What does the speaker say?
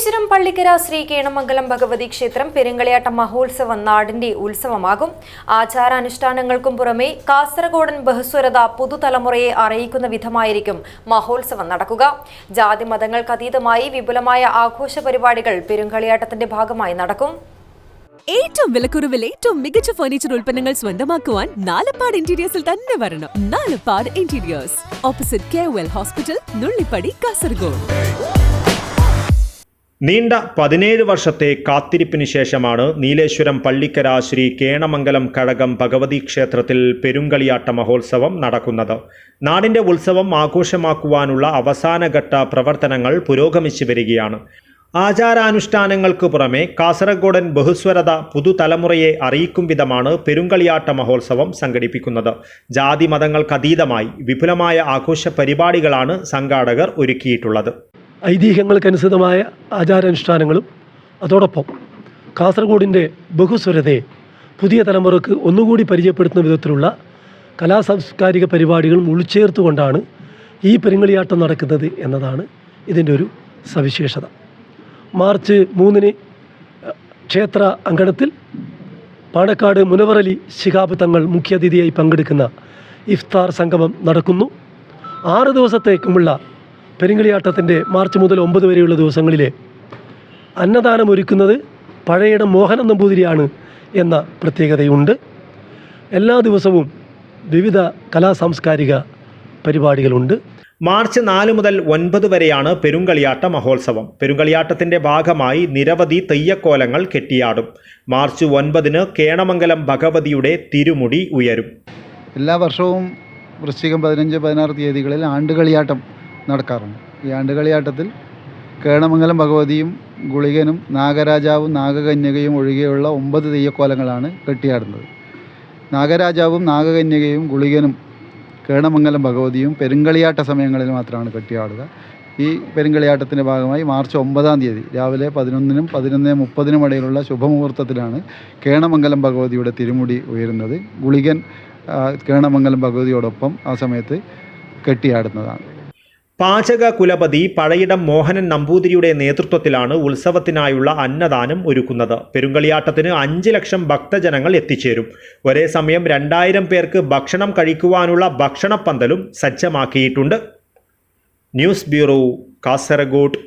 നീലേശ്വരം പള്ളിക്കര ശ്രീ കേണമംഗലം ഭഗവതി ക്ഷേത്രം പെരുങ്കളിയാട്ട മഹോത്സവം നാടിന്റെ ഉത്സവമാകും. ആചാരാനുഷ്ഠാനങ്ങൾക്കും പുറമെ കാസർഗോഡൻ ബഹുസ്വരത പുതുതലമുറയെ അറിയിക്കുന്ന വിധമായിരിക്കും മഹോത്സവം നടക്കുക. ജാതി മതങ്ങൾക്കതീതമായി വിപുലമായ ആഘോഷ പരിപാടികൾ പെരുങ്കളിയാട്ടത്തിന്റെ ഭാഗമായി നടക്കും. ഏറ്റവും വിലക്കുറവിൽ ഏറ്റവും മികച്ച ഫർണിച്ചർ ഉൽപ്പന്നങ്ങൾ സ്വന്തമാക്കുവാൻ നാലപ്പാട് ഇന്റീരിയേഴ്സിൽ തന്നെ വരണം. Nalappad interiors opposite K hospital Nullippady Kasaragod നീണ്ട പതിനേഴ് വർഷത്തെ കാത്തിരിപ്പിന് ശേഷമാണ് നീലേശ്വരം പള്ളിക്കര ശ്രീ കേണമംഗലം കഴകം ഭഗവതി ക്ഷേത്രത്തിൽ പെരുങ്കളിയാട്ട മഹോത്സവം നടക്കുന്നത്. നാടിന്റെ ഉത്സവം ആഘോഷമാക്കുവാനുള്ള അവസാനഘട്ട പ്രവർത്തനങ്ങൾ പുരോഗമിച്ചു വരികയാണ്. ആചാരാനുഷ്ഠാനങ്ങൾക്ക് പുറമെ കാസർഗോഡൻ ബഹുസ്വരത പുതുതലമുറയെ അറിയിക്കും വിധമാണ് പെരുങ്കളിയാട്ട മഹോത്സവം സംഘടിപ്പിക്കുന്നത്. ജാതി മതങ്ങൾക്കതീതമായി വിപുലമായ ആഘോഷ പരിപാടികളാണ് സംഘാടകർ ഒരുക്കിയിട്ടുള്ളത്. ഐതിഹ്യങ്ങൾക്കനുസൃതമായ ആചാരാനുഷ്ഠാനങ്ങളും. അതോടൊപ്പം കാസർഗോഡിന്റെ ബഹുസ്വരതയെ പുതിയ തലമുറയ്ക്ക് ഒന്നുകൂടി പരിചയപ്പെടുത്തുന്ന വിധത്തിലുള്ള കലാസാംസ്കാരിക പരിപാടികളും ഉൾച്ചേർത്തുകൊണ്ടാണ് ഈ പെരുങ്ങളിയാട്ടം നടക്കുന്നത് എന്നതാണ് ഇതിന്റെ ഒരു സവിശേഷത. മാർച്ച് മൂന്നിന് ക്ഷേത്ര അങ്കണത്തിൽ പാണക്കാട് മുനവറലി ശിഹാബ് തങ്ങൾ മുഖ്യാതിഥിയായി പങ്കെടുക്കുന്ന ഇഫ്താർ സംഗമം നടക്കുന്നു. ആറ് ദിവസത്തേക്കുമുള്ള പെരുങ്കളിയാട്ടത്തിന്റെ മാർച്ച് മുതൽ ഒമ്പത് വരെയുള്ള ദിവസങ്ങളിലെ അന്നദാനം ഒരുക്കുന്നത് പഴയയുടെ മോഹനൻ നമ്പൂതിരിയാണ് എന്ന പ്രത്യേകതയുണ്ട്. എല്ലാ ദിവസവും വിവിധ കലാ സാംസ്കാരിക പരിപാടികളുണ്ട്. മാർച്ച് നാല് മുതൽ ഒൻപത് വരെയാണ് പെരുങ്കളിയാട്ട മഹോത്സവം. പെരുങ്കളിയാട്ടത്തിന്റെ ഭാഗമായി നിരവധി തെയ്യക്കോലങ്ങൾ കെട്ടിയാടും. മാർച്ച് ഒൻപതിന് കേണമംഗലം ഭഗവതിയുടെ തിരുമുടി ഉയരും. എല്ലാ വർഷവും വൃശ്ചികം പതിനഞ്ച് പതിനാറ് തീയതികളിൽ ആണ്ടുകളിയാട്ടം നടക്കാറുണ്ട്. ഈ ആണ്ടുകളിയാട്ടത്തിൽ കേണമംഗലം ഭഗവതിയും ഗുളികനും നാഗരാജാവും നാഗകന്യകയും ഒഴികെയുള്ള ഒമ്പത് തെയ്യക്കോലങ്ങളാണ് കെട്ടിയാടുന്നത്. നാഗരാജാവും നാഗകന്യകയും ഗുളികനും കേണമംഗലം ഭഗവതിയും പെരുങ്കളിയാട്ട സമയങ്ങളിൽ മാത്രമാണ് കെട്ടിയാടുക. ഈ പെരുങ്കളിയാട്ടത്തിന്റെ ഭാഗമായി മാർച്ച് ഒമ്പതാം തീയതി രാവിലെ പതിനൊന്നിനും പതിനൊന്ന് മുപ്പതിനും ഇടയിലുള്ള ശുഭമുഹൂർത്തത്തിലാണ് കേണമംഗലം ഭഗവതിയുടെ തിരുമുടി ഉയരുന്നത്. ഗുളികൻ കേണമംഗലം ഭഗവതിയോടൊപ്പം ആ സമയത്ത് കെട്ടിയാടുന്നതാണ്. പാചക കുലപതി പഴയിടം മോഹനൻ നമ്പൂതിരിയുടെ നേതൃത്വത്തിലാണ് ഉത്സവത്തിനായുള്ള അന്നദാനം ഒരുക്കുന്നത്. പെരുങ്കളിയാട്ടത്തിന് അഞ്ച് ലക്ഷം ഭക്തജനങ്ങൾ എത്തിച്ചേരും. ഒരേ സമയം രണ്ടായിരം പേർക്ക് ഭക്ഷണം കഴിക്കുവാനുള്ള ഭക്ഷണപ്പന്തലും സജ്ജമാക്കിയിട്ടുണ്ട്. News bureau Kasaragod.